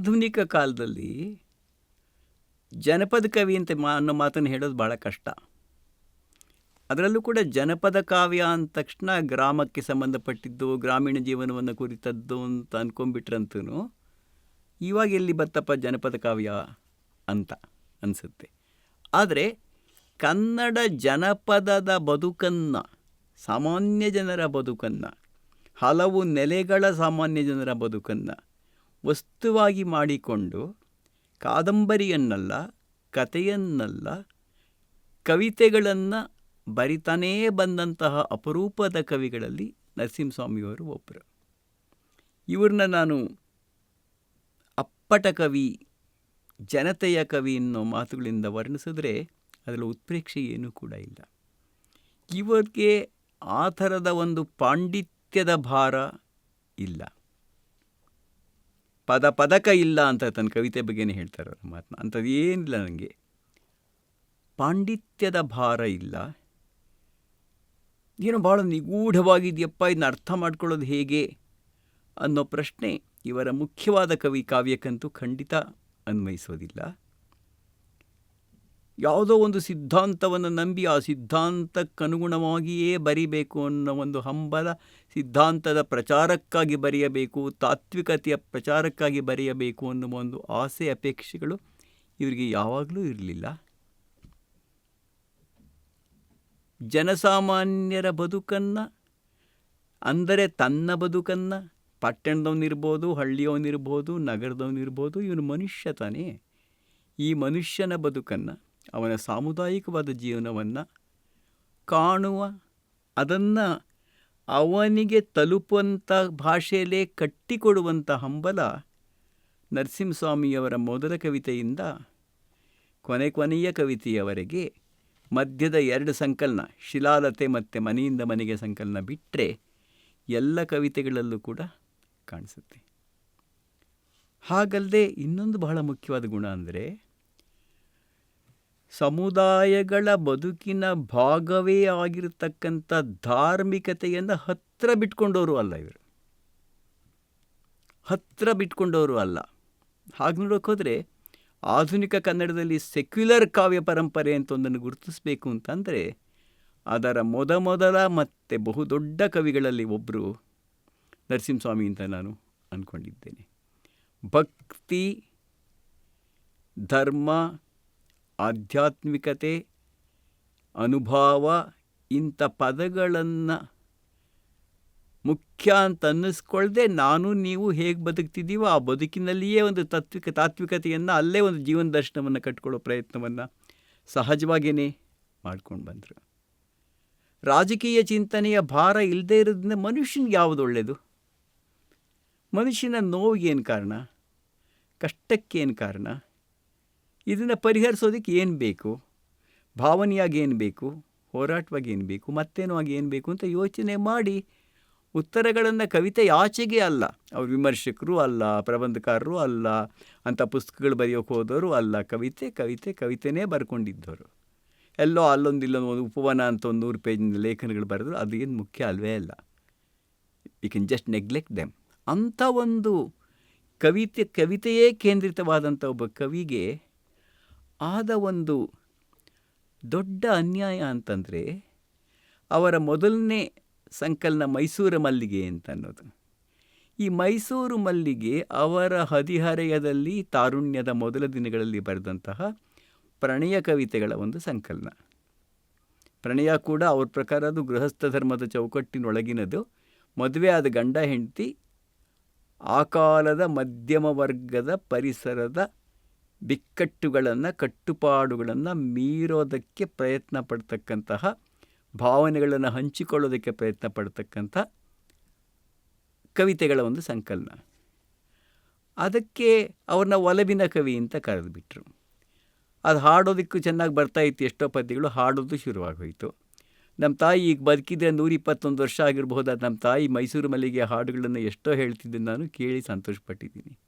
ಆಧುನಿಕ ಕಾಲದಲ್ಲಿ ಜನಪದ ಕವಿ ಅಂತ ಮಾ ಅನ್ನೋ ಮಾತನ್ನು ಹೇಳೋದು ಭಾಳ ಕಷ್ಟ. ಅದರಲ್ಲೂ ಕೂಡ ಜನಪದ ಕಾವ್ಯ ಅಂದ ತಕ್ಷಣ ಗ್ರಾಮಕ್ಕೆ ಸಂಬಂಧಪಟ್ಟಿದ್ದು, ಗ್ರಾಮೀಣ ಜೀವನವನ್ನು ಕುರಿತದ್ದು ಅಂತ ಅಂದ್ಕೊಂಡ್ಬಿಟ್ರಂತೂ ಇವಾಗ ಎಲ್ಲಿ ಬತ್ತಪ್ಪ ಜನಪದ ಕಾವ್ಯ ಅಂತ ಅನಿಸುತ್ತೆ. ಆದರೆ ಕನ್ನಡ ಜನಪದದ ಬದುಕನ್ನು, ಸಾಮಾನ್ಯ ಜನರ ಬದುಕನ್ನು, ಹಲವು ನೆಲೆಗಳ ಸಾಮಾನ್ಯ ಜನರ ಬದುಕನ್ನು ವಸ್ತುವಾಗಿ ಮಾಡಿಕೊಂಡು ಕಾದಂಬರಿಯನ್ನಲ್ಲ, ಕಥೆಯನ್ನಲ್ಲ, ಕವಿತೆಗಳನ್ನು ಬರಿತಾನೇ ಬಂದಂತಹ ಅಪರೂಪದ ಕವಿಗಳಲ್ಲಿ ನರಸಿಂಹಸ್ವಾಮಿಯವರು ಒಬ್ಬರು ಇವ್ರನ್ನ ನಾನು ಅಪ್ಪಟ ಕವಿ, ಜನತೆಯ ಕವಿ ಅನ್ನೋ ಮಾತುಗಳಿಂದ ವರ್ಣಿಸಿದ್ರೆ ಅದರಲ್ಲಿ ಉತ್ಪ್ರೇಕ್ಷೆ ಏನೂ ಕೂಡ ಇಲ್ಲ. ಇವರಿಗೆ ಆ ಥರದ ಒಂದು ಪಾಂಡಿತ್ಯದ ಭಾರ ಇಲ್ಲ. ಪದ ಪದಕ ಇಲ್ಲ ಅಂತ ತನ್ನ ಕವಿತೆ ಬಗ್ಗೆನೇ ಹೇಳ್ತಾರೆ ಅವರು ಮಾತನ್ನ ಅಂಥದ್ದು ಏನಿಲ್ಲ ನನಗೆ. ಪಾಂಡಿತ್ಯದ ಭಾರ ಇಲ್ಲ. ಏನೋ ಭಾಳ ನಿಗೂಢವಾಗಿದೆಯಪ್ಪ ಇದನ್ನ ಅರ್ಥ ಮಾಡ್ಕೊಳ್ಳೋದು ಹೇಗೆ ಅನ್ನೋ ಪ್ರಶ್ನೆ ಇವರ ಮುಖ್ಯವಾದ ಕವಿ ಕಾವ್ಯಕ್ಕಂತೂ ಖಂಡಿತ ಅನ್ವಯಿಸೋದಿಲ್ಲ. ಯಾವುದೋ ಒಂದು ಸಿದ್ಧಾಂತವನ್ನು ನಂಬಿ ಆ ಸಿದ್ಧಾಂತಕ್ಕನುಗುಣವಾಗಿಯೇ ಬರಿಬೇಕು ಅನ್ನೋ ಒಂದು ಹಂಬಲ ಸಿದ್ಧಾಂತದ ಪ್ರಚಾರಕ್ಕಾಗಿ ಬರೆಯಬೇಕು, ತಾತ್ವಿಕತೆಯ ಪ್ರಚಾರಕ್ಕಾಗಿ ಬರೆಯಬೇಕು ಅನ್ನುವ ಒಂದು ಆಸೆ, ಅಪೇಕ್ಷೆಗಳು ಇವರಿಗೆ ಯಾವಾಗಲೂ ಇರಲಿಲ್ಲ. ಜನಸಾಮಾನ್ಯರ ಬದುಕನ್ನು, ಅಂದರೆ ತನ್ನ ಬದುಕನ್ನು ಪಟ್ಟಣದವನಿರ್ಬೋದು ಹಳ್ಳಿಯವನಿರ್ಬೋದು ನಗರದವನಿರ್ಬೋದು ಇವನು ಮನುಷ್ಯ ತಾನೇ. ಈ ಮನುಷ್ಯನ ಬದುಕನ್ನು ಅವನ ಸಾಮುದಾಯಿಕವಾದ ಜೀವನವನ್ನು ಕಾಣುವ, ಅದನ್ನು ಅವನಿಗೆ ತಲುಪುವಂಥ ಭಾಷೆಯಲ್ಲೇ ಕಟ್ಟಿಕೊಡುವಂಥ ಹಂಬಲ ನರಸಿಂಹಸ್ವಾಮಿಯವರ ಮೊದಲ ಕವಿತೆಯಿಂದ ಕೊನೆ ಕೊನೆಯ ಕವಿತೆಯವರೆಗೆ ಮಧ್ಯದ ಎರಡು ಸಂಕಲನ, ಶಿಲಾಲತೆ ಮತ್ತು ಮನೆಯಿಂದ ಮನೆಗೆ ಸಂಕಲನ ಬಿಟ್ಟರೆ ಎಲ್ಲ ಕವಿತೆಗಳಲ್ಲೂ ಕೂಡ ಕಾಣಿಸುತ್ತೆ. ಹಾಗಲ್ಲದೆ ಇನ್ನೊಂದು ಬಹಳ ಮುಖ್ಯವಾದ ಗುಣ ಅಂದರೆ ಸಮುದಾಯಗಳ ಬದುಕಿನ ಭಾಗವೇ ಆಗಿರತಕ್ಕಂಥ ಧಾರ್ಮಿಕತೆಯನ್ನು ಹತ್ತಿರ ಬಿಟ್ಕೊಂಡವರು ಅಲ್ಲ ಇವರು. ಹತ್ತಿರ ಬಿಟ್ಕೊಂಡವರು ಅಲ್ಲ. ಹಾಗೆ ನೋಡೋಕೆ ಆಧುನಿಕ ಕನ್ನಡದಲ್ಲಿ ಸೆಕ್ಯುಲರ್ ಕಾವ್ಯ ಪರಂಪರೆ ಅಂತ ಒಂದನ್ನು ಗುರುತಿಸಬೇಕು ಅಂತಂದರೆ ಅದರ ಮೊದಮೊದಲ ಮತ್ತು ಬಹುದೊಡ್ಡ ಕವಿಗಳಲ್ಲಿ ಒಬ್ಬರು ನರಸಿಂಹಸ್ವಾಮಿ ಅಂತ ನಾನು ಅಂದ್ಕೊಂಡಿದ್ದೇನೆ ಭಕ್ತಿ, ಧರ್ಮ ಆಧ್ಯಾತ್ಮಿಕತೆ, ಅನುಭಾವ ಇಂಥ ಪದಗಳನ್ನು ಮುಖ್ಯ ಅಂತ ಅನ್ನಿಸ್ಕೊಳ್ದೆ ನಾನು ನೀವು ಹೇಗೆ ಬದುಕ್ತಿದ್ದೀವೋ ಆ ಬದುಕಿನಲ್ಲಿಯೇ ಒಂದು ತತ್ವಿಕ, ತಾತ್ವಿಕತೆಯನ್ನು ಅಲ್ಲೇ ಒಂದು ಜೀವನ ದರ್ಶನವನ್ನು ಕಟ್ಕೊಳ್ಳೋ ಪ್ರಯತ್ನವನ್ನು ಸಹಜವಾಗಿಯೇ ಮಾಡ್ಕೊಂಡು ಬಂದರು. ರಾಜಕೀಯ ಚಿಂತನೆಯ ಭಾರ ಇಲ್ಲದೇ ಇರೋದ್ರಿಂದ ಮನುಷ್ಯನಿಗೆ ಯಾವುದು ಒಳ್ಳೆಯದು ಮನುಷ್ಯನ ನೋವಿಗೇನು ಕಾರಣ? ಕಷ್ಟಕ್ಕೇನು ಕಾರಣ? ಇದನ್ನು ಪರಿಹರಿಸೋದಕ್ಕೆ ಏನು ಬೇಕು? ಭಾವನೆಯಾಗಿ ಏನು ಬೇಕು? ಹೋರಾಟವಾಗಿ ಏನು ಬೇಕು? ಮತ್ತೇನೋ ಆಗಿ ಏನು ಬೇಕು ಅಂತ ಯೋಚನೆ ಮಾಡಿ ಉತ್ತರಗಳನ್ನು ಕವಿತೆ ಆಚೆಗೆ ಅಲ್ಲ, ಅವ್ರು ವಿಮರ್ಶಕರು ಅಲ್ಲ, ಪ್ರಬಂಧಕಾರರು ಅಲ್ಲ ಅಂಥ ಪುಸ್ತಕಗಳು ಬರೆಯೋಕ್ಕೆ ಹೋದವರು ಅಲ್ಲ, ಕವಿತೆ ಕವಿತೆ, ಕವಿತೆನೇ ಬರ್ಕೊಂಡಿದ್ದವರು. ಎಲ್ಲೋ ಅಲ್ಲೊಂದು ಇಲ್ಲೊಂದು ಒಂದು ಉಪವನ ಅಂತ ಒಂದು ನೂರು ಪೇಜಿನ ಲೇಖನಗಳು ಬರೆದ್ರು, ಅದು ಏನು ಮುಖ್ಯ ಅಲ್ವೇ ಅಲ್ಲ. You can just neglect them ಅಂಥ ಒಂದು ಕವಿತೆ, ಕವಿತೆಯೇ ಕೇಂದ್ರಿತವಾದಂಥ ಒಬ್ಬ ಕವಿಗೆ ಆದ ಒಂದು ದೊಡ್ಡ ಅನ್ಯಾಯ ಅಂತಂದರೆ ಅವರ ಮೊದಲನೇ ಸಂಕಲನ ಮೈಸೂರು ಮಲ್ಲಿಗೆ ಅಂತ ಅನ್ನೋದು. ಈ ಮೈಸೂರು ಮಲ್ಲಿಗೆ ಅವರ ಹದಿಹರೆಯದಲ್ಲಿ ತಾರುಣ್ಯದ ಮೊದಲ ದಿನಗಳಲ್ಲಿ ಬರೆದಂತಹ ಪ್ರಣಯ ಕವಿತೆಗಳ ಒಂದು ಸಂಕಲನ. ಪ್ರಣಯ ಕೂಡ ಅವ್ರ ಪ್ರಕಾರ ಅದು ಗೃಹಸ್ಥ ಧರ್ಮದ ಚೌಕಟ್ಟಿನೊಳಗಿನದು. ಮದುವೆ ಆದ ಗಂಡ ಹೆಂಡತಿ, ಆ ಕಾಲದ ಮಧ್ಯಮ ವರ್ಗದ ಪರಿಸರದ ಬಿಕ್ಕಟ್ಟುಗಳನ್ನು, ಕಟ್ಟುಪಾಡುಗಳನ್ನು ಮೀರೋದಕ್ಕೆ ಪ್ರಯತ್ನ ಪಡ್ತಕ್ಕಂತಹ ಭಾವನೆಗಳನ್ನು ಹಂಚಿಕೊಳ್ಳೋದಕ್ಕೆ ಪ್ರಯತ್ನ ಪಡ್ತಕ್ಕಂಥ ಕವಿತೆಗಳ ಒಂದು ಸಂಕಲನ. ಅದಕ್ಕೆ ಅವ್ರನ್ನ ಒಲವಿನ ಕವಿ ಅಂತ ಕರೆದುಬಿಟ್ರು. ಅದು ಹಾಡೋದಕ್ಕೂ ಚೆನ್ನಾಗಿ ಬರ್ತಾಯಿತ್ತು ಎಷ್ಟೋ ಪದ್ಯಗಳು, ಹಾಡೋದು ಶುರುವಾಗೋಯಿತು. ನಮ್ಮ ತಾಯಿ ಈಗ ಬದುಕಿದ್ರೆ ನೂರ ಇಪ್ಪತ್ತೊಂದು ವರ್ಷ ಆಗಿರಬಹುದಾದ ನಮ್ಮ ತಾಯಿ ಮೈಸೂರು ಮಲ್ಲಿಗೆ ಹಾಡುಗಳನ್ನು ಎಷ್ಟೋ ಹೇಳ್ತಿದ್ದೆ ನಾನು ಕೇಳಿ ಸಂತೋಷಪಟ್ಟಿದ್ದೀನಿ.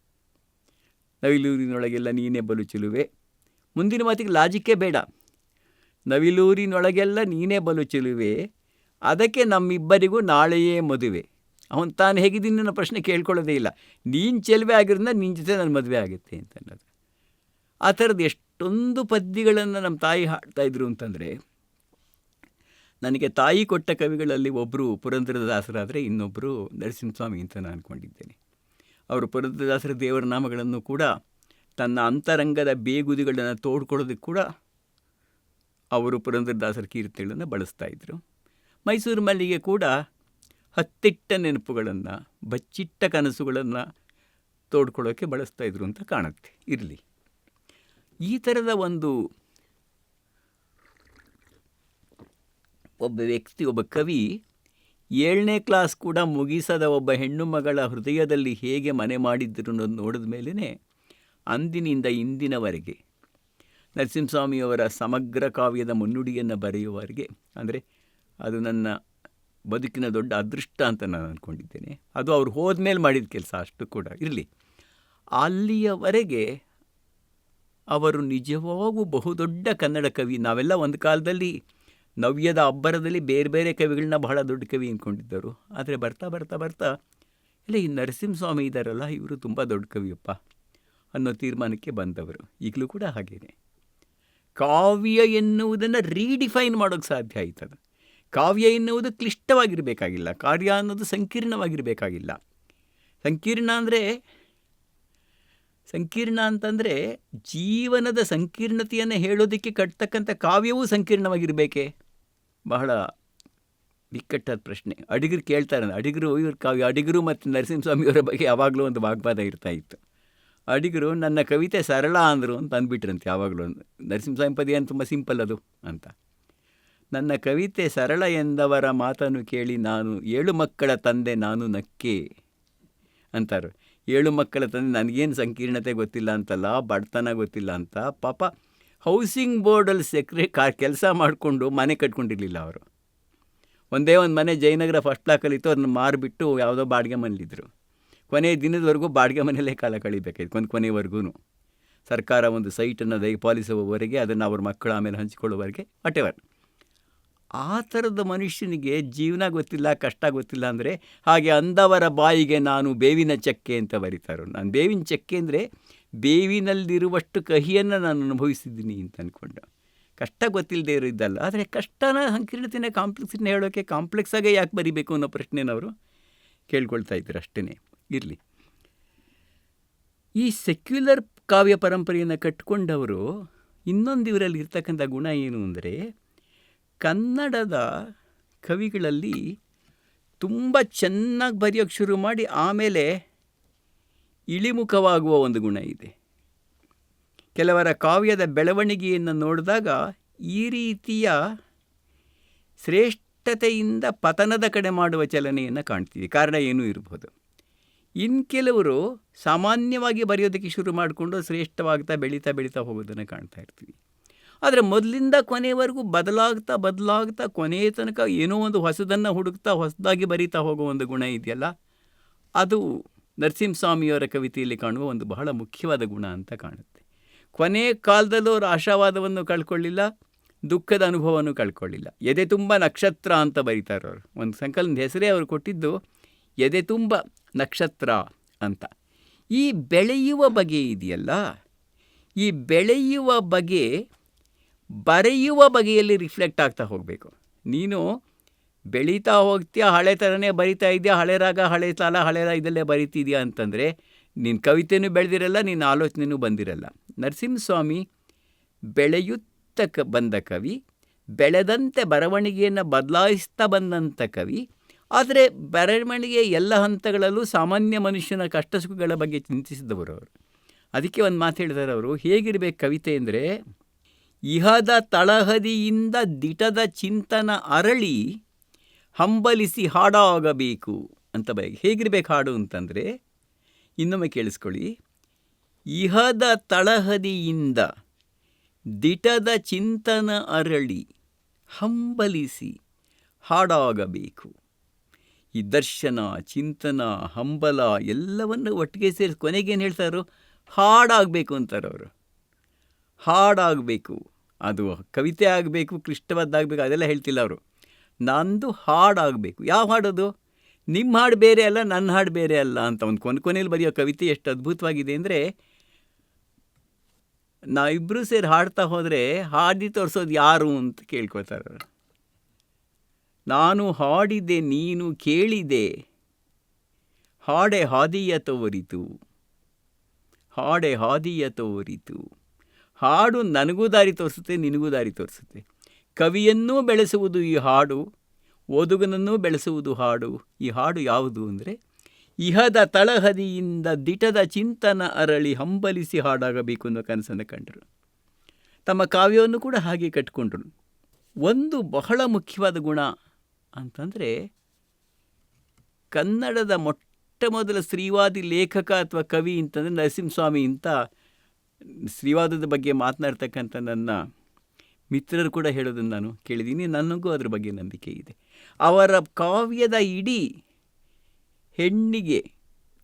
ನವಿಲೂರಿನೊಳಗೆಲ್ಲ ನೀನೇ ಬಲು ಚೆಲುವೆ. ಮುಂದಿನ ಮಾತಿಗೆ ಲಾಜಿಕ್ಕೇ ಬೇಡ. ನವಿಲೂರಿನೊಳಗೆಲ್ಲ ನೀನೇ ಬಲು ಚೆಲುವೆ. ಅದಕ್ಕೆ ನಮ್ಮಿಬ್ಬರಿಗೂ ನಾಳೆಯೇ ಮದುವೆ. ಅವನು ತಾನು ಹೇಗಿದ್ದೀನಿ ನನ್ನ ಪ್ರಶ್ನೆ ಕೇಳ್ಕೊಳ್ಳೋದೇ ಇಲ್ಲ. ನೀನು ಚೆಲುವೆ ಆಗಿರೋದ್ರಿಂದ ನಿನ್ನ ಜೊತೆ ನನ್ನ ಮದುವೆ ಆಗುತ್ತೆ ಅಂತ ಅನ್ನೋದು. ಆ ಥರದ್ದು ಎಷ್ಟೊಂದು ಪದ್ಯಗಳನ್ನು ನಮ್ಮ ತಾಯಿ ಹಾಡ್ತಾಯಿದ್ರು ಅಂತಂದರೆ, ನನಗೆ ತಾಯಿ ಕೊಟ್ಟ ಕವಿಗಳಲ್ಲಿ ಒಬ್ಬರು ಪುರಂದರದಾಸರಾದರೆ ಇನ್ನೊಬ್ಬರು ನರಸಿಂಹಸ್ವಾಮಿ ಅಂತ ನಾನು ಅಂದ್ಕೊಂಡಿದ್ದೇನೆ ಅವರು ಪುರಂದರದಾಸರ ದೇವರ ನಾಮಗಳನ್ನು ಕೂಡ ತನ್ನ ಅಂತರಂಗದ ಬೇಗುದಿಗಳನ್ನು ತೋಡ್ಕೊಳ್ಳೋದಕ್ಕೆ ಕೂಡ ಅವರು ಪುರಂದರದಾಸರ ಕೀರ್ತನೆಗಳನ್ನು ಬಳಸ್ತಾ ಇದ್ದರು ಮೈಸೂರು ಮಲ್ಲಿಗೆ ಕೂಡ ಹತ್ತಿಟ್ಟ ನೆನಪುಗಳನ್ನು, ಬಚ್ಚಿಟ್ಟ ಕನಸುಗಳನ್ನು ತೋಡ್ಕೊಳ್ಳೋಕ್ಕೆ ಬಳಸ್ತಾ ಇದ್ರು ಅಂತ ಕಾಣುತ್ತೆ. ಇರಲಿ. ಈ ಥರದ ಒಂದು ಒಬ್ಬ ವ್ಯಕ್ತಿ, ಒಬ್ಬ ಕವಿ ಏಳನೇ ಕ್ಲಾಸ್ ಕೂಡ ಮುಗಿಸದ ಒಬ್ಬ ಹೆಣ್ಣು ಮಗಳ ಹೃದಯದಲ್ಲಿ ಹೇಗೆ ಮನೆ ಮಾಡಿದ್ದರು ಅನ್ನೋದು ನೋಡಿದ ಮೇಲೇ ಅಂದಿನಿಂದ ಇಂದಿನವರೆಗೆ ನರಸಿಂಹಸ್ವಾಮಿಯವರ ಸಮಗ್ರ ಕಾವ್ಯದ ಮುನ್ನುಡಿಯನ್ನು ಬರೆಯುವವರೆಗೆ, ಅಂದರೆ ಅದು ನನ್ನ ಬದುಕಿನ ದೊಡ್ಡ ಅದೃಷ್ಟ ಅಂತ ನಾನು ಅಂದ್ಕೊಂಡಿದ್ದೇನೆ ಅದು ಅವ್ರು ಹೋದ್ಮೇಲೆ ಮಾಡಿದ ಕೆಲಸ ಅಷ್ಟು ಕೂಡ. ಇರಲಿ. ಅಲ್ಲಿಯವರೆಗೆ ಅವರು ನಿಜವಾಗೂ ಬಹುದೊಡ್ಡ ಕನ್ನಡ ಕವಿ. ನಾವೆಲ್ಲ ಒಂದು ಕಾಲದಲ್ಲಿ ನವ್ಯದ ಅಬ್ಬರದಲ್ಲಿ ಬೇರೆ ಬೇರೆ ಕವಿಗಳನ್ನ ಬಹಳ ದೊಡ್ಡ ಕವಿ ಅಂದ್ಕೊಂಡಿದ್ದರು ಆದರೆ ಬರ್ತಾ ಬರ್ತಾ ಬರ್ತಾ, ಇಲ್ಲ ಈ ನರಸಿಂಹಸ್ವಾಮಿ ಇದ್ದಾರಲ್ಲ ಇವರು ತುಂಬ ದೊಡ್ಡ ಕವಿಯಪ್ಪ ಅನ್ನೋ ತೀರ್ಮಾನಕ್ಕೆ ಬಂದವರು. ಈಗಲೂ ಕೂಡ ಹಾಗೇನೆ. ಕಾವ್ಯ ಎನ್ನುವುದನ್ನು ರೀಡಿಫೈನ್ ಮಾಡೋಕ್ಕೆ ಸಾಧ್ಯ ಆಯ್ತದ ಕಾವ್ಯ ಎನ್ನುವುದು ಕ್ಲಿಷ್ಟವಾಗಿರಬೇಕಾಗಿಲ್ಲ. ಕಾರ್ಯ ಅನ್ನೋದು ಸಂಕೀರ್ಣವಾಗಿರಬೇಕಾಗಿಲ್ಲ. ಸಂಕೀರ್ಣ ಅಂದರೆ, ಸಂಕೀರ್ಣ ಅಂತಂದರೆ ಜೀವನದ ಸಂಕೀರ್ಣತೆಯನ್ನು ಹೇಳೋದಕ್ಕೆ ಕಟ್ತಕ್ಕಂಥ ಕಾವ್ಯವೂ ಸಂಕೀರ್ಣವಾಗಿರಬೇಕೇ. ಬಹಳ ಬಿಕ್ಕಟ್ಟಾದ ಪ್ರಶ್ನೆ. ಅಡಿಗರು ಕೇಳ್ತಾರೆ ಅಡಿಗರು ಇವ್ರ ಕಾವ್ಯ ಅಡಿಗರು ಮತ್ತು ನರಸಿಂಹಸ್ವಾಮಿಯವರ ಬಗ್ಗೆ ಯಾವಾಗಲೂ ಒಂದು ವಾಗ್ವಾದ ಇರ್ತಾ ಇತ್ತು. ಅಡಿಗರು, ನನ್ನ ಕವಿತೆ ಸರಳ ಅಂದರು ಅಂತ ಅಂದ್ಬಿಟ್ರಂತೆ ಯಾವಾಗಲೂ. ನರಸಿಂಹಸ್ವಾಮಿ ಪದಿ ಏನು ತುಂಬ ಸಿಂಪಲ್ ಅದು ಅಂತ. ನನ್ನ ಕವಿತೆ ಸರಳ ಎಂದವರ ಮಾತನ್ನು ಕೇಳಿ ನಾನು, ಏಳು ಮಕ್ಕಳ ತಂದೆ ನಾನು ನಕ್ಕೆ ಅಂತಾರೆ. ಏಳು ಮಕ್ಕಳ ತಂದೆ, ನನಗೇನು ಸಂಕೀರ್ಣತೆ ಗೊತ್ತಿಲ್ಲ ಅಂತಲ್ಲ, ಬಡತನ ಗೊತ್ತಿಲ್ಲ ಅಂತ, ಪಾಪ ಹೌಸಿಂಗ್ ಬೋರ್ಡಲ್ಲಿ ಸೆಕ್ರೆ ಕಾ, ಕೆಲಸ ಮಾಡಿಕೊಂಡು ಮನೆ ಕಟ್ಕೊಂಡಿರಲಿಲ್ಲ ಅವರು. ಒಂದೇ ಒಂದು ಮನೆ ಜಯನಗರ ಫಸ್ಟ್ ಬ್ಲಾಕಲ್ಲಿತ್ತು ಅದನ್ನು ಮಾರಿಬಿಟ್ಟು ಯಾವುದೋ ಬಾಡಿಗೆ ಮನೇಲಿದ್ದರು ಕೊನೆಯ ದಿನದವರೆಗೂ ಬಾಡಿಗೆ ಮನೆಯಲ್ಲೇ ಕಾಲ ಕಳಿಬೇಕಾಯ್ತು, ಒಂದು ಕೊನೆವರೆಗೂ ಸರ್ಕಾರ ಒಂದು ಸೈಟನ್ನು ದಯಪಾಲಿಸುವವರೆಗೆ ಅದನ್ನು ಅವ್ರ ಮಕ್ಕಳು ಆಮೇಲೆ ಹಂಚಿಕೊಳ್ಳುವವರೆಗೆ ವಾಟೆವರ್ ಆ ಥರದ ಮನುಷ್ಯನಿಗೆ ಜೀವನ ಗೊತ್ತಿಲ್ಲ, ಕಷ್ಟ ಗೊತ್ತಿಲ್ಲ ಅಂದರೆ ಹಾಗೆ ಅಂದವರ ಬಾಯಿಗೆ ನಾನು ಬೇವಿನ ಚಕ್ಕೆ ಅಂತ ಬರೀತಾರೋ ನಾನು ಬೇವಿನ ಚಕ್ಕೆ ಅಂದರೆ ಬೇವಿನಲ್ಲಿರುವಷ್ಟು ಕಹಿಯನ್ನು ನಾನು ಅನುಭವಿಸಿದ್ದೀನಿ ಅಂತ ಅಂದ್ಕೊಂಡ ಕಷ್ಟ ಗೊತ್ತಿಲ್ಲದೆ ಇರೋದಲ್ಲ, ಆದರೆ ಕಷ್ಟನ ಸಂಕೀರ್ಣತೆಯ ಕಾಂಪ್ಲೆಕ್ಸಿನ ಹೇಳೋಕ್ಕೆ ಕಾಂಪ್ಲೆಕ್ಸಾಗೆ ಯಾಕೆ ಬರಿಬೇಕು ಅನ್ನೋ ಪ್ರಶ್ನೆನವರು ಕೇಳ್ಕೊಳ್ತಾ ಇದ್ರು ಅಷ್ಟೇ ಇರಲಿ. ಈ ಸೆಕ್ಯುಲರ್ ಕಾವ್ಯ ಪರಂಪರೆಯನ್ನು ಕಟ್ಕೊಂಡವರು ಇನ್ನೊಂದು ಇವರಲ್ಲಿ ಇರ್ತಕ್ಕಂಥ ಗುಣ ಏನು ಅಂದರೆ, ಕನ್ನಡದ ಕವಿಗಳಲ್ಲಿ ತುಂಬ ಚೆನ್ನಾಗಿ ಬರೆಯೋಕ್ಕೆ ಶುರು ಮಾಡಿ ಆಮೇಲೆ ಇಳಿಮುಖವಾಗುವ ಒಂದು ಗುಣ ಇದೆ. ಕೆಲವರ ಕಾವ್ಯದ ಬೆಳವಣಿಗೆಯನ್ನು ನೋಡಿದಾಗ ಈ ರೀತಿಯ ಶ್ರೇಷ್ಠತೆಯಿಂದ ಪತನದ ಕಡೆ ಮಾಡುವ ಚಲನೆಯನ್ನು ಕಾಣ್ತೀವಿ. ಕಾರಣ ಏನೂ ಇರಬಹುದು ಇನ್ನು ಕೆಲವರು ಸಾಮಾನ್ಯವಾಗಿ ಬರೆಯೋದಕ್ಕೆ ಶುರು ಮಾಡಿಕೊಂಡು ಶ್ರೇಷ್ಠವಾಗ್ತಾ ಬೆಳೀತಾ ಬೆಳೀತಾ ಹೋಗೋದನ್ನು ಕಾಣ್ತಾ ಇರ್ತೀವಿ. ಆದರೆ ಮೊದಲಿಂದ ಕೊನೆವರೆಗೂ ಬದಲಾಗ್ತಾ ಬದಲಾಗ್ತಾ ಕೊನೆಯ ತನಕ ಏನೋ ಒಂದು ಹೊಸದನ್ನು ಹುಡುಕ್ತಾ ಹೊಸದಾಗಿ ಬರೀತಾ ಹೋಗೋ ಒಂದು ಗುಣ ಇದೆಯಲ್ಲ? ಅದು ನರಸಿಂಹಸ್ವಾಮಿಯವರ ಕವಿತೆಯಲ್ಲಿ ಕಾಣುವ ಒಂದು ಬಹಳ ಮುಖ್ಯವಾದ ಗುಣ ಅಂತ ಕಾಣುತ್ತೆ. ಕೊನೆಯ ಕಾಲದಲ್ಲೂ ಅವರು ಆಶಾವಾದವನ್ನು ಕಳ್ಕೊಳ್ಳಿಲ್ಲ, ದುಃಖದ ಅನುಭವವನ್ನು ಕಳ್ಕೊಳ್ಳಿಲ್ಲ. ಎದೆ ತುಂಬ ನಕ್ಷತ್ರ ಅಂತ ಬರೀತಾರೆ ಅವರು. ಒಂದು ಸಂಕಲನದ ಹೆಸರೇ ಅವರು ಕೊಟ್ಟಿದ್ದು, ಎದೆ ತುಂಬ ನಕ್ಷತ್ರ ಅಂತ. ಈ ಬೆಳೆಯುವ ಬಗೆ ಇದೆಯಲ್ಲ? ಈ ಬೆಳೆಯುವ ಬಗೆ, ಬರೆಯುವ ಬಗೆಯಲ್ಲಿ ರಿಫ್ಲೆಕ್ಟ್ ಆಗ್ತಾ ಹೋಗಬೇಕು. ನೀನು ಬೆಳೀತಾ ಹೋಗ್ತೀಯ? ಹಳೆ ಥರನೇ ಬರಿತಾ ಇದೆಯಾ ಹಳೆ ರಾಗ, ಹಳೆ ತಾಲ ಹಳೆ ಇದಲ್ಲೇ ಬರಿತಿದ್ಯಾ ಅಂತಂದರೆ ನಿನ್ನ ಕವಿತೆನೂ ಬೆಳೆದಿರಲ್ಲ ನಿನ್ನ ಆಲೋಚನೆಯೂ ಬಂದಿರಲ್ಲ. ನರಸಿಂಹಸ್ವಾಮಿ ಬೆಳೆಯುತ್ತ ಕ ಬಂದ ಕವಿ, ಬೆಳೆದಂತೆ ಬರವಣಿಗೆಯನ್ನು ಬದಲಾಯಿಸ್ತಾ ಬಂದಂಥ ಕವಿ, ಆದರೆ ಬರವಣಿಗೆ ಎಲ್ಲ ಹಂತಗಳಲ್ಲೂ ಸಾಮಾನ್ಯ ಮನುಷ್ಯನ ಕಷ್ಟ ಸುಖಗಳ ಬಗ್ಗೆ ಚಿಂತಿಸಿದವರು ಅವರು. ಅದಕ್ಕೆ ಒಂದು ಮಾತು ಹೇಳಿದಾರೆ ಅವರು, ಹೇಗಿರಬೇಕು ಕವಿತೆ ಅಂದರೆ, ಇಹದ ತಳಹದಿಯಿಂದ ದಿಟದ ಚಿಂತನ ಅರಳಿ ಹಂಬಲಿಸಿ ಹಾಡಾಗಬೇಕು ಅಂತ ಬಯ ಹೇಗಿರಬೇಕು ಹಾಡು ಅಂತಂದರೆ, ಇನ್ನೊಮ್ಮೆ ಕೇಳಿಸ್ಕೊಳ್ಳಿ. ಇಹದ ತಳಹದಿಯಿಂದ ದಿಟದ ಚಿಂತನ ಅರಳಿ ಹಂಬಲಿಸಿ ಹಾಡಾಗಬೇಕು. ಈ ದರ್ಶನ, ಚಿಂತನ, ಹಂಬಲ ಎಲ್ಲವನ್ನು ಒಟ್ಟಿಗೆ ಸೇರಿಸಿ ಕೊನೆಗೇನು ಹೇಳ್ತಾರೋ, ಹಾಡಾಗಬೇಕು ಅಂತಾರೆ ಅವರು. ಹಾಡಾಗಬೇಕು. ಅದು ಕವಿತೆ ಆಗಬೇಕು ಕ್ಲಿಷ್ಟವಾದ್ದಾಗಬೇಕು ಅದೆಲ್ಲ ಹೇಳ್ತಿಲ್ಲ ಅವರು. ನಂದು ಹಾಡಾಗಬೇಕು. ಯಾವ ಹಾಡೋದು? ನಿಮ್ಮ ಹಾಡು ಬೇರೆ ಅಲ್ಲ ನನ್ನ ಹಾಡು ಬೇರೆ ಅಲ್ಲ ಅಂತ ಒಂದು ಕೊನೆ ಕೊನೆಯಲ್ಲಿ ಬರೆಯೋ ಕವಿತೆ ಎಷ್ಟು ಅದ್ಭುತವಾಗಿದೆ ಅಂದರೆ ನಾವಿಬ್ಬರು ಸೇರಿ ಹಾಡ್ತಾ ಹೋದರೆ ಹಾಡಿ ತೋರಿಸೋದು ಯಾರು ಅಂತ ಕೇಳ್ಕೊಳ್ತಾರ ನಾನು ಹಾಡಿದೆ ನೀನು ಕೇಳಿದೆ. ಹಾಡೆ ಹಾದಿಯ ತೋರಿತು. ಹಾಡೆ ಹಾದಿಯ ತೋರಿತು. ಹಾಡು ನನಗೂ ದಾರಿ ತೋರಿಸುತ್ತೆ, ನಿನಗೂ ದಾರಿ ತೋರಿಸುತ್ತೆ. ಕವಿಯನ್ನೂ ಬೆಳೆಸುವುದು ಈ ಹಾಡು, ಓದುಗನನ್ನೂ ಬೆಳೆಸುವುದು ಹಾಡು. ಈ ಹಾಡು ಯಾವುದು ಅಂದರೆ, ಇಹದ ತಳಹದಿಯಿಂದ ದಿಟದ ಚಿಂತನ ಅರಳಿ ಹಂಬಲಿಸಿ ಹಾಡಾಗಬೇಕು ಅನ್ನೋ ಕನಸನ್ನು ಕಂಡರು. ತಮ್ಮ ಕಾವ್ಯವನ್ನು ಕೂಡ ಹಾಗೆ ಕಟ್ಕೊಂಡ್ರು. ಒಂದು ಬಹಳ ಮುಖ್ಯವಾದ ಗುಣ ಅಂತಂದರೆ, ಕನ್ನಡದ ಮೊಟ್ಟ ಮೊದಲ ಸ್ತ್ರೀವಾದಿ ಲೇಖಕ ಅಥವಾ ಕವಿ ಅಂತಂದರೆ ನರಸಿಂಹಸ್ವಾಮಿ ಅಂತ, ಸ್ತ್ರೀವಾದದ ಬಗ್ಗೆ ಮಾತನಾಡ್ತಕ್ಕಂಥ ನನ್ನ ಮಿತ್ರರು ಕೂಡ ಹೇಳೋದನ್ನು ನಾನು ಕೇಳಿದ್ದೀನಿ. ನನಗೂ ಅದ್ರ ಬಗ್ಗೆ ನಂಬಿಕೆ ಇದೆ. ಅವರ ಕಾವ್ಯದ ಇಡೀ ಹೆಣ್ಣಿಗೆ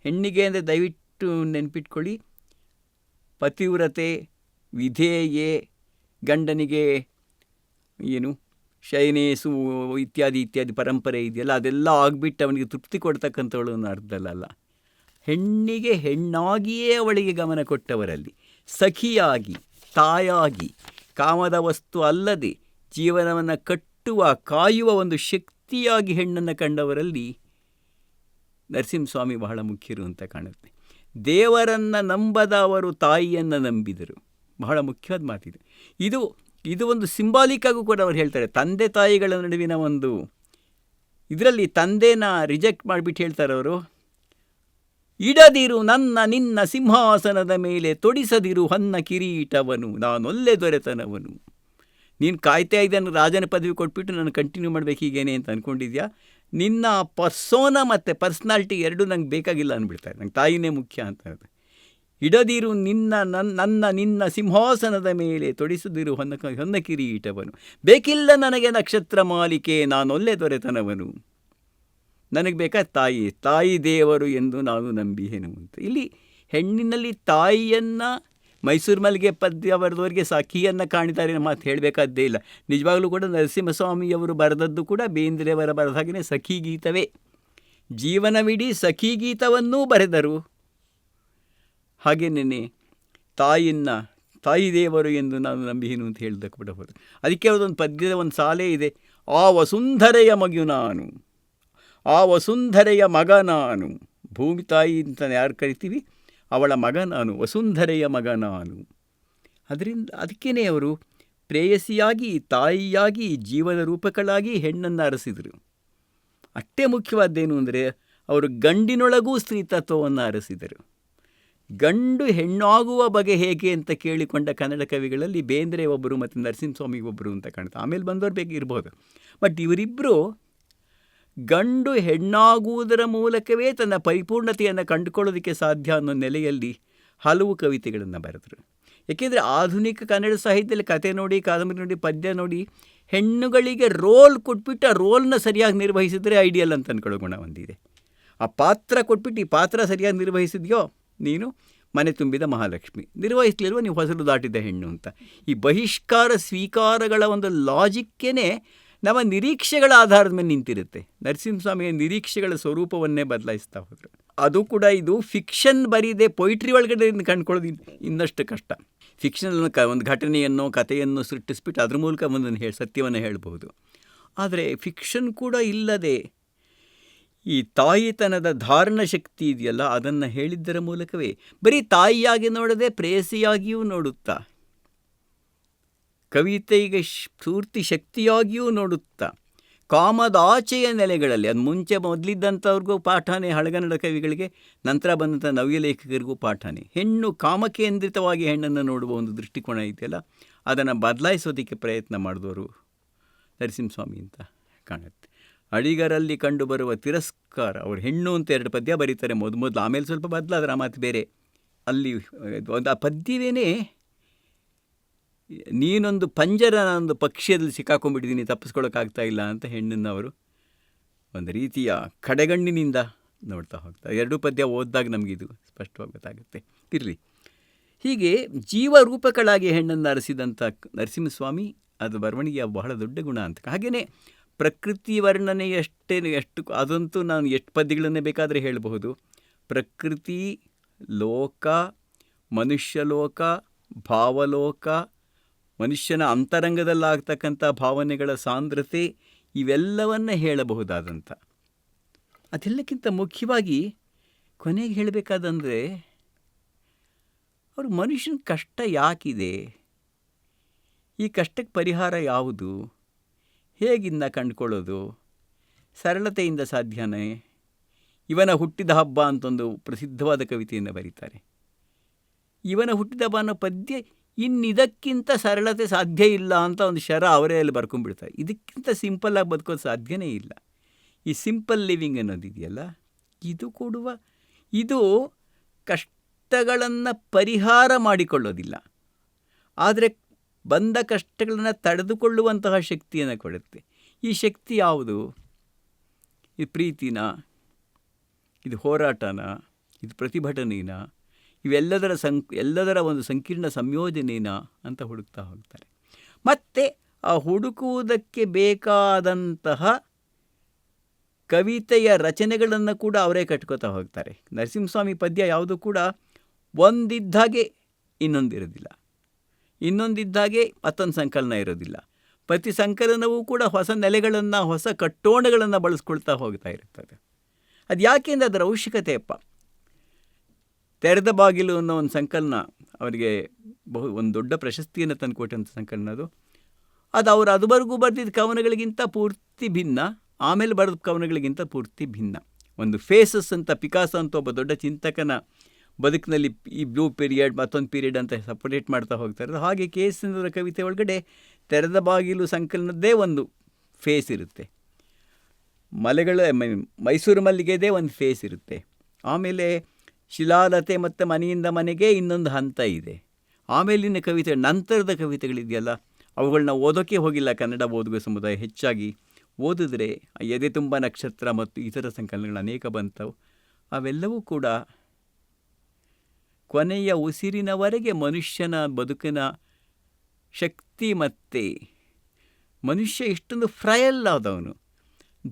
ಹೆಣ್ಣಿಗೆ ಅಂದರೆ ದಯವಿಟ್ಟು ನೆನಪಿಟ್ಕೊಳ್ಳಿ. ಪತಿವ್ರತೆ, ವಿಧೇಯೆ, ಗಂಡನಿಗೆ ಏನು ಶಯನೇಸು ಇತ್ಯಾದಿ ಇತ್ಯಾದಿ ಪರಂಪರೆ ಇದೆಯಲ್ಲ, ಅದೆಲ್ಲ ಆಗಿಬಿಟ್ಟು ಅವನಿಗೆ ತೃಪ್ತಿ ಕೊಡ್ತಕ್ಕಂಥವಳು ಅನ್ನೋ ಅರ್ಥದಲ್ಲಲ್ಲ ಹೆಣ್ಣಿಗೆ ಹೆಣ್ಣಾಗಿಯೇ ಅವಳಿಗೆ ಗಮನ ಕೊಟ್ಟವರಲ್ಲಿ, ಸಖಿಯಾಗಿ, ತಾಯಾಗಿ ಕಾಮದ ವಸ್ತು ಅಲ್ಲದೆ ಜೀವನವನ್ನು ಕಟ್ಟುವ, ಕಾಯುವ ಒಂದು ಶಕ್ತಿಯಾಗಿ ಹೆಣ್ಣನ್ನು ಕಂಡವರಲ್ಲಿ ನರಸಿಂಹಸ್ವಾಮಿ ಬಹಳ ಮುಖ್ಯರು ಅಂತ ಕಾಣುತ್ತೆ. ದೇವರನ್ನು ನಂಬದ ಅವರು ತಾಯಿಯನ್ನು ನಂಬಿದರು. ಬಹಳ ಮುಖ್ಯವಾದ ಮಾತಿದೆ. ಇದು ಇದು ಒಂದು ಸಿಂಬಾಲಿಕ್ ಆಗೂ ಕೂಡ ಅವರು ಹೇಳ್ತಾರೆ. ತಂದೆ ತಾಯಿಗಳ ನಡುವಿನ ಒಂದು, ಇದರಲ್ಲಿ ತಂದೆನ ರಿಜೆಕ್ಟ್ ಮಾಡಿಬಿಟ್ಟು ಹೇಳ್ತಾರೆ ಅವರು ಇಡದಿರು ನನ್ನ ನಿನ್ನ ಸಿಂಹಾಸನದ ಮೇಲೆ ತೊಡಿಸದಿರು ಹೊನ್ನ ಕಿರೀಟವನು ನಾನೊಲ್ಲೆ ದೊರೆತನವನು. ನೀನು ಕಾಯ್ತಾ ಇದ್ದಾನೆ, ರಾಜನ ಪದವಿ ಕೊಟ್ಬಿಟ್ಟು ನಾನು ಕಂಟಿನ್ಯೂ ಮಾಡಬೇಕು ಹೀಗೇನೆ ಅಂತ ಅಂದ್ಕೊಂಡಿದ್ಯಾ ನಿನ್ನ ಪರ್ಸೋನ ಮತ್ತು ಪರ್ಸ್ನಾಲ್ಟಿ ಎರಡೂ ನಂಗೆ ಬೇಕಾಗಿಲ್ಲ ಅಂದ್ಬಿಡ್ತಾರೆ ನಂಗೆ ತಾಯಿನೇ ಮುಖ್ಯ ಅಂತ ಇಡದಿರು ನಿನ್ನ ನನ್ನ ನನ್ನ ನಿನ್ನ ಸಿಂಹಾಸನದ ಮೇಲೆ ತೊಡಿಸದಿರು ಹೊನ್ನ ಹೊನ್ನ ಕಿರೀಟವನು. ಬೇಕಿಲ್ಲ ನನಗೆ ನಕ್ಷತ್ರ ಮಾಲಿಕೆ ನಾನೊಲ್ಲೆ ದೊರೆತನವನು. ನನಗೆ ಬೇಕಾ ತಾಯಿ ತಾಯಿ ದೇವರು ಎಂದು ನಾನು ನಂಬಿಹೇನು ಅಂತ ಇಲ್ಲಿ ಹೆಣ್ಣಿನಲ್ಲಿ ತಾಯಿಯನ್ನು ಮೈಸೂರು ಮಲ್ಲಿಗೆ ಪದ್ಯ ಬರೆದವರಿಗೆ ಸಖಿಯನ್ನು ಕಾಣಿದ್ದಾರೆ ಅನ್ನೋ ಮಾತು ಹೇಳಬೇಕಾದ್ದೇ ಇಲ್ಲ. ನಿಜವಾಗ್ಲೂ ಕೂಡ ನರಸಿಂಹಸ್ವಾಮಿಯವರು ಬರೆದದ್ದು ಕೂಡ ಬೇಂದ್ರೆಯವರ ಬರೆದ ಹಾಗೆಯೇ ಸಖಿ ಗೀತವೇ. ಜೀವನವಿಡೀ ಸಖಿ ಗೀತವನ್ನೂ ಬರೆದರು. ಹಾಗೇನೇ ತಾಯಿಯನ್ನು, ತಾಯಿ ದೇವರು ಎಂದು ನಾನು ನಂಬಿಹೇನು ಅಂತ ಹೇಳಿದಕ್ಕೆ ಬಿಡಬಹುದು ಅದಕ್ಕೆ ಅವರದೊಂದು ಪದ್ಯದ ಒಂದು ಸಾಲೇ ಇದೆ. ಆ ವಸುಂಧರೆಯ ಮಗು ನಾನು. ಆ ವಸುಂಧರೆಯ ಮಗ ನಾನು ಭೂಮಿ ತಾಯಿ ಅಂತ ಯಾರು ಕರಿತೀವಿ? ಅವಳ ಮಗ ನಾನು ವಸುಂಧರೆಯ ಮಗ ನಾನು ಅದರಿಂದ ಅದಕ್ಕೇ ಅವರು ಪ್ರೇಯಸಿಯಾಗಿ, ತಾಯಿಯಾಗಿ, ಜೀವನ ರೂಪಕಳಾಗಿ ಹೆಣ್ಣನ್ನು ಅರಸಿದರು. ಅಷ್ಟೇ ಮುಖ್ಯವಾದ್ದೇನು ಅಂದರೆ, ಅವರು ಗಂಡಿನೊಳಗೂ ಸ್ತ್ರೀ ತತ್ವವನ್ನು ಅರಸಿದರು. ಗಂಡು ಹೆಣ್ಣಾಗುವ ಬಗೆ ಹೇಗೆ ಅಂತ ಕೇಳಿಕೊಂಡ ಕನ್ನಡ ಕವಿಗಳಲ್ಲಿ ಬೇಂದ್ರೆ ಒಬ್ಬರು ಮತ್ತು ನರಸಿಂಹಸ್ವಾಮಿ ಒಬ್ಬರು ಅಂತ ಕಾಣ್ತಾರೆ ಆಮೇಲೆ ಬಂದವರು ಬೇಕು ಇರ್ಬೋದು ಬಟ್ ಇವರಿಬ್ಬರು ಗಂಡು ಹೆಣ್ಣಾಗುವುದರ ಮೂಲಕವೇ ತನ್ನ ಪರಿಪೂರ್ಣತೆಯನ್ನು ಕಂಡುಕೊಳ್ಳೋದಕ್ಕೆ ಸಾಧ್ಯ ಅನ್ನೋ ನೆಲೆಯಲ್ಲಿ ಹಲವು ಕವಿತೆಗಳನ್ನು ಬರೆದರು. ಏಕೆಂದರೆ ಆಧುನಿಕ ಕನ್ನಡ ಸಾಹಿತ್ಯದಲ್ಲಿ ಕತೆ ನೋಡಿ, ಕಾದಂಬರಿ ನೋಡಿ, ಪದ್ಯ ನೋಡಿ, ಹೆಣ್ಣುಗಳಿಗೆ ರೋಲ್ ಕೊಟ್ಬಿಟ್ಟು ಆ ರೋಲ್ನ ಸರಿಯಾಗಿ ನಿರ್ವಹಿಸಿದರೆ ಐಡಿಯಲ್ ಅಂತ ಅಂದ್ಕೊಳ್ಳೋ ಗುಣ ಹೊಂದಿದೆ ಆ ಪಾತ್ರ ಕೊಟ್ಬಿಟ್ಟು ಈ ಪಾತ್ರ ಸರಿಯಾಗಿ ನಿರ್ವಹಿಸಿದ್ಯೋ ನೀನು? ಮನೆ ತುಂಬಿದ ಮಹಾಲಕ್ಷ್ಮಿ. ನಿರ್ವಹಿಸಲಿಲ್ವ? ನೀವು ಹೊಸಲು ದಾಟಿದ ಹೆಣ್ಣು ಅಂತ. ಈ ಬಹಿಷ್ಕಾರ ಸ್ವೀಕಾರಗಳ ಒಂದು ಲಾಜಿಕ್ಕೇ ನಮ್ಮ ನಿರೀಕ್ಷೆಗಳ ಆಧಾರದ ಮೇಲೆ ನಿಂತಿರುತ್ತೆ. ನರಸಿಂಹಸ್ವಾಮಿಯ ನಿರೀಕ್ಷೆಗಳ ಸ್ವರೂಪವನ್ನೇ ಬದಲಾಯಿಸ್ತಾ ಹೋದರು. ಅದು ಕೂಡ ಇದು ಫಿಕ್ಷನ್ ಬರೀದೆ ಪೊಯಿಟ್ರಿ ಒಳಗಡೆ ಕಂಡುಕೊಳ್ಳೋದು ಇನ್ನಷ್ಟು ಕಷ್ಟ. ಫಿಕ್ಷನ್ ಕ, ಒಂದು ಘಟನೆಯನ್ನು, ಕಥೆಯನ್ನು ಸೃಷ್ಟಿಸ್ಬಿಟ್ಟು ಅದ್ರ ಮೂಲಕ ಒಂದನ್ನು ಹೇಳಿ ಸತ್ಯವನ್ನು ಹೇಳ್ಬೋದು ಆದರೆ ಫಿಕ್ಷನ್ ಕೂಡ ಇಲ್ಲದೆ ಈ ತಾಯಿತನದ ಧಾರಣ ಶಕ್ತಿ ಇದೆಯಲ್ಲ, ಅದನ್ನು ಹೇಳಿದ್ದರ ಮೂಲಕವೇ ಬರೀ ತಾಯಿಯಾಗಿ ನೋಡದೆ ಪ್ರೇಯಸಿಯಾಗಿಯೂ ನೋಡುತ್ತಾ ಕವಿತೆಗೆ ಸ್ಫೂರ್ತಿ ಶಕ್ತಿಯಾಗಿಯೂ ನೋಡುತ್ತಾ ಕಾಮದಾಚೆಯ ನೆಲೆಗಳಲ್ಲಿ, ಅದು ಮುಂಚೆ ಮೊದಲಿದ್ದಂಥವ್ರಿಗೂ ಪಾಠನೇ, ಹಳಗನ್ನಡ ಕವಿಗಳಿಗೆ, ನಂತರ ಬಂದಂಥ ನವ್ಯ ಲೇಖಕರಿಗೂ ಪಾಠನೇ. ಹೆಣ್ಣು ಕಾಮಕೇಂದ್ರಿತವಾಗಿ ಹೆಣ್ಣನ್ನು ನೋಡುವ ಒಂದು ದೃಷ್ಟಿಕೋನ ಇದೆಯಲ್ಲ, ಅದನ್ನು ಬದಲಾಯಿಸೋದಕ್ಕೆ ಪ್ರಯತ್ನ ಮಾಡಿದವರು ನರಸಿಂಹಸ್ವಾಮಿ ಅಂತ ಕಾಣುತ್ತೆ. ಅಡಿಗರಲ್ಲಿ ಕಂಡುಬರುವ ತಿರಸ್ಕಾರ, ಅವರು ಹೆಣ್ಣು ಅಂತ ಎರಡು ಪದ್ಯ ಬರೀತಾರೆ ಮೊದಲು ಮೊದಲು ಆಮೇಲೆ ಸ್ವಲ್ಪ ಬದಲಾದ್ರೆ ಆ ಮಾತು ಬೇರೆ. ಅಲ್ಲಿ ಒಂದು ಆ ಪದ್ಯವೇನೇ ನೀನೊಂದು ಪಂಜರ ಒಂದು ಪಕ್ಷಿಯಲ್ಲಿ ಸಿಕ್ಕಾಕೊಂಡ್ಬಿಟ್ಟಿದ್ದೀನಿ ತಪ್ಪಿಸ್ಕೊಳ್ಳೋಕ್ಕಾಗ್ತಾ ಇಲ್ಲ ಅಂತ ಹೆಣ್ಣನ್ನು ಒಂದು ರೀತಿಯ ಕಡೆಗಣ್ಣಿನಿಂದ ನೋಡ್ತಾ ಹೋಗ್ತಾರೆ. ಎರಡೂ ಪದ್ಯ ಓದಿದಾಗ ನಮಗಿದು ಸ್ಪಷ್ಟವಾಗಿ ಗೊತ್ತಾಗುತ್ತೆ. ಇರಲಿ. ಹೀಗೆ ಜೀವರೂಪಕಳಾಗಿ ಹೆಣ್ಣನ್ನು ಅರಸಿದಂಥ ನರಸಿಂಹಸ್ವಾಮಿ, ಅದು ಬರವಣಿಗೆಯ ಬಹಳ ದೊಡ್ಡ ಗುಣ ಅಂತ. ಹಾಗೆಯೇ ಪ್ರಕೃತಿ ವರ್ಣನೆ ಎಷ್ಟೇ ಎಷ್ಟು, ಅದಂತೂ ನಾನು ಎಷ್ಟು ಪದ್ಯಗಳನ್ನೇ ಬೇಕಾದರೆ ಹೇಳಬಹುದು. ಪ್ರಕೃತಿ, ಲೋಕ, ಮನುಷ್ಯಲೋಕ, ಭಾವಲೋಕ ಮನುಷ್ಯನ ಅಂತರಂಗದಲ್ಲಾಗ್ತಕ್ಕಂಥ ಭಾವನೆಗಳ ಸಾಂದ್ರತೆ ಇವೆಲ್ಲವನ್ನ ಹೇಳಬಹುದಾದಂಥ ಅದೆಲ್ಲಕ್ಕಿಂತ ಮುಖ್ಯವಾಗಿ ಕೊನೆಗೆ ಹೇಳಬೇಕಾದಂದರೆ, ಅವರು ಮನುಷ್ಯನ ಕಷ್ಟ ಯಾಕಿದೆ? ಈ ಕಷ್ಟಕ್ಕೆ ಪರಿಹಾರ ಯಾವುದು? ಹೇಗಿಂದ ಕಂಡುಕೊಳ್ಳೋದು? ಸರಳತೆಯಿಂದ ಸಾಧ್ಯನೇ? ಇವನ ಹುಟ್ಟಿದ ಹಬ್ಬ ಅಂತೊಂದು ಪ್ರಸಿದ್ಧವಾದ ಕವಿತೆಯನ್ನು ಬರೀತಾರೆ. ಇವನ ಹುಟ್ಟಿದ ಹಬ್ಬ ಅನ್ನೋ ಪದ್ಯ ಇನ್ನಿದಕ್ಕಿಂತ ಸರಳತೆ ಸಾಧ್ಯ ಇಲ್ಲ ಅಂತ ಒಂದು ಶರ ಅವರೇ ಅಲ್ಲಿ ಬರ್ಕೊಂಡ್ಬಿಡ್ತಾರೆ. ಇದಕ್ಕಿಂತ ಸಿಂಪಲ್ಲಾಗಿ ಬದುಕೋದು ಸಾಧ್ಯನೇ ಇಲ್ಲ. ಈ ಸಿಂಪಲ್ ಲಿವಿಂಗ್ ಅನ್ನೋದಿದೆಯಲ್ಲ ಇದು ಕೊಡುವ, ಇದು ಕಷ್ಟಗಳನ್ನು ಪರಿಹಾರ ಮಾಡಿಕೊಳ್ಳೋದಿಲ್ಲ. ಆದರೆ ಬಂದ ಕಷ್ಟಗಳನ್ನು ತಡೆದುಕೊಳ್ಳುವಂತಹ ಶಕ್ತಿಯನ್ನು ಕೊಡುತ್ತೆ. ಈ ಶಕ್ತಿ ಯಾವುದು? ಇದು ಪ್ರೀತಿನ? ಇದು ಹೋರಾಟನ? ಇದು ಪ್ರತಿಭಟನೆನ? ಇವೆಲ್ಲದರ ಸಂ ಎಲ್ಲದರ ಒಂದು ಸಂಕೀರ್ಣ ಸಂಯೋಜನೇನ ಅಂತ ಹುಡುಕ್ತಾ ಹೋಗ್ತಾರೆ. ಮತ್ತು ಆ ಹುಡುಕುವುದಕ್ಕೆ ಬೇಕಾದಂತಹ ಕವಿತೆಯ ರಚನೆಗಳನ್ನು ಕೂಡ ಅವರೇ ಕಟ್ಕೋತಾ ಹೋಗ್ತಾರೆ. ನರಸಿಂಹಸ್ವಾಮಿ ಪದ್ಯ ಯಾವುದು ಕೂಡ ಒಂದಿದ್ದಾಗೆ ಇನ್ನೊಂದಿರೋದಿಲ್ಲ ಇನ್ನೊಂದಿದ್ದಾಗೆ ಮತ್ತೊಂದು ಸಂಕಲನ ಇರೋದಿಲ್ಲ. ಪ್ರತಿ ಸಂಕಲನವೂ ಕೂಡ ಹೊಸ ನೆಲೆಗಳನ್ನು, ಹೊಸ ಕಟ್ಟೋಣಗಳನ್ನು ಬಳಸ್ಕೊಳ್ತಾ ಹೋಗ್ತಾ ಇರ್ತದೆ. ಅದು ಯಾಕೆಂದರೆ ಅದರ ಅವಶ್ಯಕತೆಯಪ್ಪ ತೆರೆದ ಬಾಗಿಲು ಅನ್ನೋ ಒಂದು ಸಂಕಲನ ಅವರಿಗೆ ಬಹು, ಒಂದು ದೊಡ್ಡ ಪ್ರಶಸ್ತಿಯನ್ನು ತಂದುಕೊಟ್ಟಂಥ ಸಂಕಲನ ಅದು. ಅದು ಅವರು ಅದುವರೆಗೂ ಬರೆದಿದ್ದ ಕವನಗಳಿಗಿಂತ ಪೂರ್ತಿ ಭಿನ್ನ, ಆಮೇಲೆ ಬರೆದ ಕವನಗಳಿಗಿಂತ ಪೂರ್ತಿ ಭಿನ್ನ. ಒಂದು ಫೇಸಸ್ ಅಂತ, ಪಿಕಾಸ ಅಂತ ಒಬ್ಬ ದೊಡ್ಡ ಚಿಂತಕನ ಬದುಕಿನಲ್ಲಿ ಈ ಬ್ಲೂ ಪೀರಿಯಡ್, ಮತ್ತೊಂದು ಪೀರಿಯಡ್ ಅಂತ ಸಪರೇಟ್ ಮಾಡ್ತಾ ಹೋಗ್ತಾರೆ ಹಾಗೆ ಕೆ ಎಸ್ ಚಂದ್ರ ಕವಿತೆ ಒಳಗಡೆ ತೆರೆದ ಬಾಗಿಲು ಸಂಕಲನದ್ದೇ ಒಂದು ಫೇಸ್ ಇರುತ್ತೆ. ಮಲೆಗಳ ಮೈಸೂರು ಮಲ್ಲಿಗೆದೇ ಒಂದು ಫೇಸ್ ಇರುತ್ತೆ. ಆಮೇಲೆ ಶಿಲಾಲತೆ ಮತ್ತು ಮನೆಯಿಂದ ಮನೆಗೆ ಇನ್ನೊಂದು ಹಂತ ಇದೆ. ಆಮೇಲಿನ ಕವಿತೆ, ನಂತರದ ಕವಿತೆಗಳಿದೆಯಲ್ಲ ಅವುಗಳನ್ನ ಓದೋಕ್ಕೆ ಹೋಗಿಲ್ಲ ಕನ್ನಡ ಓದುಗ ಸಮುದಾಯ. ಹೆಚ್ಚಾಗಿ ಓದಿದ್ರೆ ಎದೆ ತುಂಬ ನಕ್ಷತ್ರ ಮತ್ತು ಇತರ ಸಂಕಲನಗಳು ಅನೇಕ ಬಂತವು. ಅವೆಲ್ಲವೂ ಕೂಡ ಕೊನೆಯ ಉಸಿರಿನವರೆಗೆ ಮನುಷ್ಯನ ಬದುಕಿನ ಶಕ್ತಿ ಮತ್ತು ಮನುಷ್ಯ ಇಷ್ಟೊಂದು ಫ್ರಯಲ್ ಆದವನು.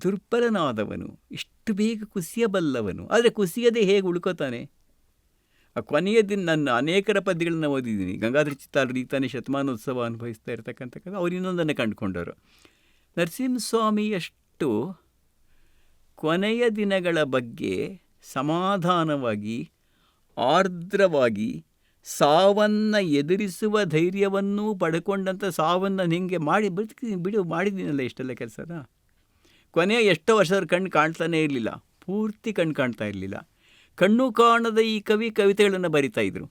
ದುರ್ಬಲನಾದವನು, ಇಷ್ಟು ಬೇಗ ಕುಸಿಯಬಲ್ಲವನು. ಆದರೆ ಕುಸಿಯದೆ ಹೇಗೆ ಉಳ್ಕೋತಾನೆ? ಆ ಕೊನೆಯ ದಿನ ನನ್ನ ಅನೇಕರ ಪದ್ಯಗಳನ್ನು ಓದಿದ್ದೀನಿ. ಗಂಗಾಧರ ಚಿತ್ತಾರು ತಾನೇ ಶತಮಾನೋತ್ಸವ ಅನುಭವಿಸ್ತಾ ಇರ್ತಕ್ಕಂಥ ಅವ್ರು ಇನ್ನೊಂದನ್ನು ಕಂಡುಕೊಂಡವರು. ನರಸಿಂಹಸ್ವಾಮಿಯಷ್ಟು ಕೊನೆಯ ದಿನಗಳ ಬಗ್ಗೆ ಸಮಾಧಾನವಾಗಿ, ಆರ್ದ್ರವಾಗಿ, ಸಾವನ್ನು ಎದುರಿಸುವ ಧೈರ್ಯವನ್ನೂ ಪಡ್ಕೊಂಡಂಥ ಸಾವನ್ನು ಹಿಂಗೆ ಮಾಡಿ ಬದುಕಿ ಬಿಡು ಮಾಡಿದ್ದೀನಲ್ಲ ಇಷ್ಟೆಲ್ಲ ಕೆಲಸನ? ಕೊನೆಯ ಎಷ್ಟೋ ವರ್ಷದ ಕಣ್ಣು ಕಾಣ್ತಾನೇ ಇರಲಿಲ್ಲ, ಪೂರ್ತಿ ಕಣ್ಣು ಕಾಣ್ತಾ ಇರಲಿಲ್ಲ. ಕಣ್ಣು ಕಾಣದ ಈ ಕವಿ ಕವಿತೆಗಳನ್ನು ಬರಿತಾ ಇದ್ರು.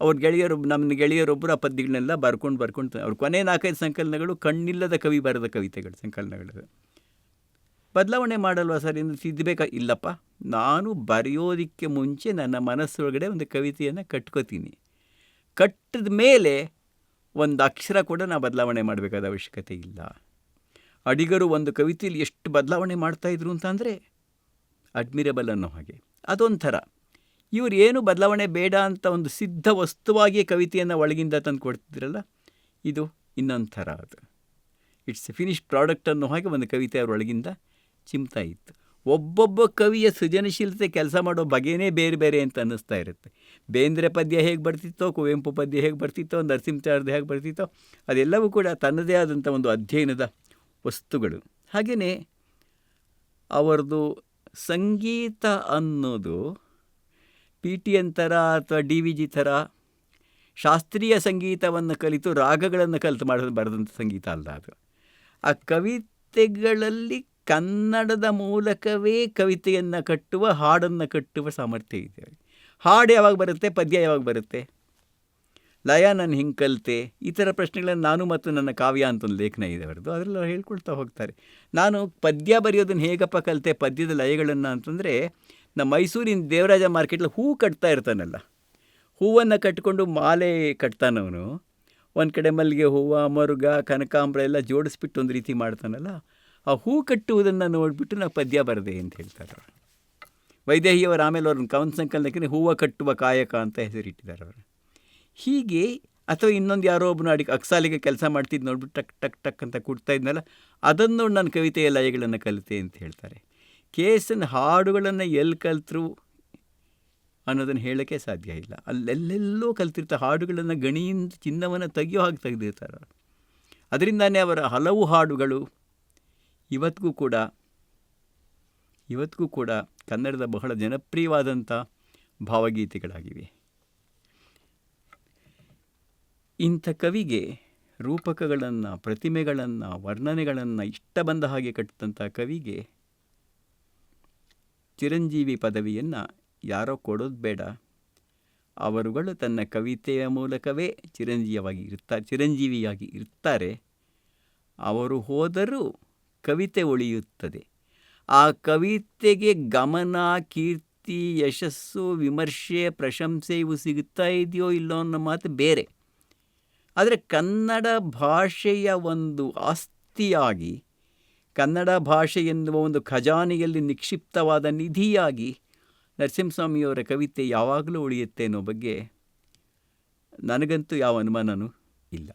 ಅವ್ರ ಗೆಳೆಯರು ನಮ್ಮ ಗೆಳೆಯರೊಬ್ಬರು ಆ ಪದ್ಯಗಳನ್ನೆಲ್ಲ ಬರ್ಕೊಂಡು ಬರ್ಕೊಂಡು ಅವ್ರ ಕೊನೆ ನಾಲ್ಕೈದು ಸಂಕಲನಗಳು ಕಣ್ಣಿಲ್ಲದ ಕವಿ ಬರೆದ ಕವಿತೆಗಳು ಸಂಕಲನಗಳು ಬದಲಾವಣೆ ಮಾಡಲ್ವಾ ಸರ್? ಎಂದು ತಿದ್ದಬೇಕಾ ಇಲ್ಲಪ್ಪ. ನಾನು ಬರೆಯೋದಕ್ಕೆ ಮುಂಚೆ ನನ್ನ ಮನಸ್ಸೊಳಗಡೆ ಒಂದು ಕವಿತೆಯನ್ನು ಕಟ್ಕೋತೀನಿ. ಕಟ್ಟಿದ ಮೇಲೆ ಒಂದು ಅಕ್ಷರ ಕೂಡ ನಾನು ಬದಲಾವಣೆ ಮಾಡಬೇಕಾದ ಅವಶ್ಯಕತೆ ಇಲ್ಲ. ಅಡಿಗರು ಒಂದು ಕವಿತೆಯಲ್ಲಿ ಎಷ್ಟು ಬದಲಾವಣೆ ಮಾಡ್ತಾಯಿದ್ರು ಅಂತಂದರೆ ಅಡ್ಮಿರಬಲ್ ಅನ್ನೋ ಹಾಗೆ. ಅದೊಂಥರ. ಇವರು ಏನು ಬದಲಾವಣೆ ಬೇಡ ಅಂತ ಒಂದು ಸಿದ್ಧ ವಸ್ತುವಾಗಿ ಕವಿತೆಯನ್ನು ಒಳಗಿಂದ ತಂದು ಕೊಡ್ತಿದ್ರಲ್ಲ, ಇದು ಇನ್ನೊಂದು ಅದು. ಇಟ್ಸ್ ಎ ಫಿನಿಶ್ ಪ್ರಾಡಕ್ಟ್ ಅನ್ನೋ ಹಾಗೆ ಒಂದು ಕವಿತೆ ಅವರೊಳಗಿಂದ ಚಿಮ್ತಾ ಇತ್ತು. ಒಬ್ಬೊಬ್ಬ ಕವಿಯ ಸೃಜನಶೀಲತೆ ಕೆಲಸ ಮಾಡೋ ಬಗೆಯೇ ಬೇರೆ ಬೇರೆ ಅಂತ ಅನ್ನಿಸ್ತಾ ಇರುತ್ತೆ. ಬೇಂದ್ರೆ ಪದ್ಯ ಹೇಗೆ ಬರ್ತಿತ್ತೋ, ಕುವೆಂಪು ಪದ್ಯ ಹೇಗೆ ಬರ್ತಿತ್ತೋ ನರಸಿಂಹಚಾರ್ದ ಹೇಗೆ ಬರ್ತಿತ್ತೋ, ಅದೆಲ್ಲವೂ ಕೂಡ ತನ್ನದೇ ಆದಂಥ ಒಂದು ಅಧ್ಯಯನದ ವಸ್ತುಗಳು. ಹಾಗೆಯೇ ಅವರದು ಸಂಗೀತ ಅನ್ನೋದು ಪಿ ಟಿ ಎನ್ ಥರ ಅಥವಾ ಡಿ ವಿ ಜಿ ಥರ ಶಾಸ್ತ್ರೀಯ ಸಂಗೀತವನ್ನು ಕಲಿತು ರಾಗಗಳನ್ನು ಕಲಿತು ಮಾಡೋದು ಬರೆದಂಥ ಸಂಗೀತ ಅಲ್ಲ ಅದು. ಆ ಕವಿತೆಗಳಲ್ಲಿ ಕನ್ನಡದ ಮೂಲಕವೇ ಕವಿತೆಯನ್ನು ಕಟ್ಟುವ ಹಾಡನ್ನು ಕಟ್ಟುವ ಸಾಮರ್ಥ್ಯ ಇದೆ. ಹಾಡು ಯಾವಾಗ ಬರುತ್ತೆ, ಪದ್ಯ ಯಾವಾಗ ಬರುತ್ತೆ? ಲಯ ನಾನು ಹಿಂಗೆ ಕಲಿತೆ, ಈ ಥರ ಪ್ರಶ್ನೆಗಳನ್ನು ನಾನು ಮತ್ತು ನನ್ನ ಕಾವ್ಯ ಅಂತ ಒಂದು ಲೇಖನ ಇದೆ ಅವರದ್ದು. ಅದರಲ್ಲಿ ಹೇಳ್ಕೊಳ್ತಾ ಹೋಗ್ತಾರೆ. ನಾನು ಪದ್ಯ ಬರೆಯೋದನ್ನು ಹೇಗಪ್ಪ ಕಲಿತೆ, ಪದ್ಯದ ಲಯಗಳನ್ನು ಅಂತಂದರೆ ನಮ್ಮ ಮೈಸೂರಿನ ದೇವರಾಜ ಮಾರ್ಕೆಟಲ್ಲಿ ಹೂ ಕಟ್ತಾ ಇರ್ತಾನಲ್ಲ. ಹೂವನ್ನು ಕಟ್ಕೊಂಡು ಮಾಲೆ ಕಟ್ತಾನವನು. ಒಂದು ಕಡೆ ಮಲ್ಲಿಗೆ ಹೂವು, ಮರುಗ, ಕನಕಾಂಬ್ರ ಎಲ್ಲ ಜೋಡಿಸ್ಬಿಟ್ಟು ಒಂದು ರೀತಿ ಮಾಡ್ತಾನಲ್ಲ. ಆ ಹೂ ಕಟ್ಟುವುದನ್ನು ನೋಡಿಬಿಟ್ಟು ನಾವು ಪದ್ಯ ಬರದೆ ಅಂತ ಹೇಳ್ತಾರೆ ಅವರು. ವೈದೇಹಿಯವರು ಆಮೇಲೆ ಅವ್ರನ್ನ ಕವನ ಸಂಕಲನಕ್ಕೆ ಹೂವು ಕಟ್ಟುವ ಕಾಯಕ ಅಂತ ಹೆಸರಿಟ್ಟಿದ್ದಾರೆ ಅವರು. ಹೀಗೆ ಅಥವಾ ಇನ್ನೊಂದು ಯಾರೋ ಒಬ್ಬನು ಅಡಿಗೆ ಅಕ್ಸಾಲಿಗೆ ಕೆಲಸ ಮಾಡ್ತಿದ್ದು ನೋಡ್ಬಿಟ್ಟು ಟಕ್ ಟಕ್ ಟಕ್ ಅಂತ ಕೊಡ್ತಾ ಇದ್ನಲ್ಲ ಅದನ್ನು ನೋಡಿ ನಾನು ಕವಿತೆಯ ಲಯಗಳನ್ನು ಕಲಿತೆ ಅಂತ ಹೇಳ್ತಾರೆ. ಕೆ ಎಸ್ ಎನ್ ಹಾಡುಗಳನ್ನು ಎಲ್ಲಿ ಕಲಿತರು ಅನ್ನೋದನ್ನು ಹೇಳೋಕ್ಕೆ ಸಾಧ್ಯ ಇಲ್ಲ. ಅಲ್ಲೆಲ್ಲೆಲ್ಲೋ ಕಲ್ತಿರ್ತ ಹಾಡುಗಳನ್ನು ಗಣಿಯಿಂದ ಚಿನ್ನವನ್ನು ತೆಗೆಯೋ ಹಾಗೆ ತೆಗೆದಿರ್ತಾರೆ ಅದರಿಂದಾನೇ ಅವರ ಹಲವು ಹಾಡುಗಳು ಇವತ್ತಿಗೂ ಕೂಡ ಇವತ್ತಿಗೂ ಕೂಡ ಕನ್ನಡದ ಬಹಳ ಜನಪ್ರಿಯವಾದಂಥ ಭಾವಗೀತೆಗಳಾಗಿವೆ. ಇಂಥ ಕವಿಗೆ ರೂಪಕಗಳನ್ನು, ಪ್ರತಿಮೆಗಳನ್ನು, ವರ್ಣನೆಗಳನ್ನು ಇಷ್ಟ ಬಂದ ಹಾಗೆ ಕಟ್ಟಿದಂಥ ಕವಿಗೆ ಚಿರಂಜೀವಿ ಪದವಿಯನ್ನು ಯಾರೋ ಕೊಡೋದು ಬೇಡ. ಅವರುಗಳು ತನ್ನ ಕವಿತೆಯ ಮೂಲಕವೇ ಚಿರಂಜೀವಿಯಾಗಿ ಇರ್ತಾರೆ ಚಿರಂಜೀವಿಯಾಗಿ ಇರ್ತಾರೆ. ಅವರು ಹೋದರೂ ಕವಿತೆ ಉಳಿಯುತ್ತದೆ ಆ ಕವಿತೆಗೆ ಗಮನ, ಕೀರ್ತಿ, ಯಶಸ್ಸು, ವಿಮರ್ಶೆ, ಪ್ರಶಂಸೆ ಇವು ಸಿಗುತ್ತಾ ಇದೆಯೋ ಇಲ್ಲೋ ಅನ್ನೋ ಮಾತು ಬೇರೆ. ಆದರೆ ಕನ್ನಡ ಭಾಷೆಯ ಒಂದು ಆಸ್ತಿಯಾಗಿ, ಕನ್ನಡ ಭಾಷೆ ಎನ್ನುವ ಒಂದು ಖಜಾನೆಯಲ್ಲಿ ನಿಕ್ಷಿಪ್ತವಾದ ನಿಧಿಯಾಗಿ ನರಸಿಂಹಸ್ವಾಮಿಯವರ ಕವಿತೆ ಯಾವಾಗಲೂ ಉಳಿಯುತ್ತೆ ಅನ್ನೋ ಬಗ್ಗೆ ನನಗಂತೂ ಯಾವ ಅನುಮಾನನೂ ಇಲ್ಲ.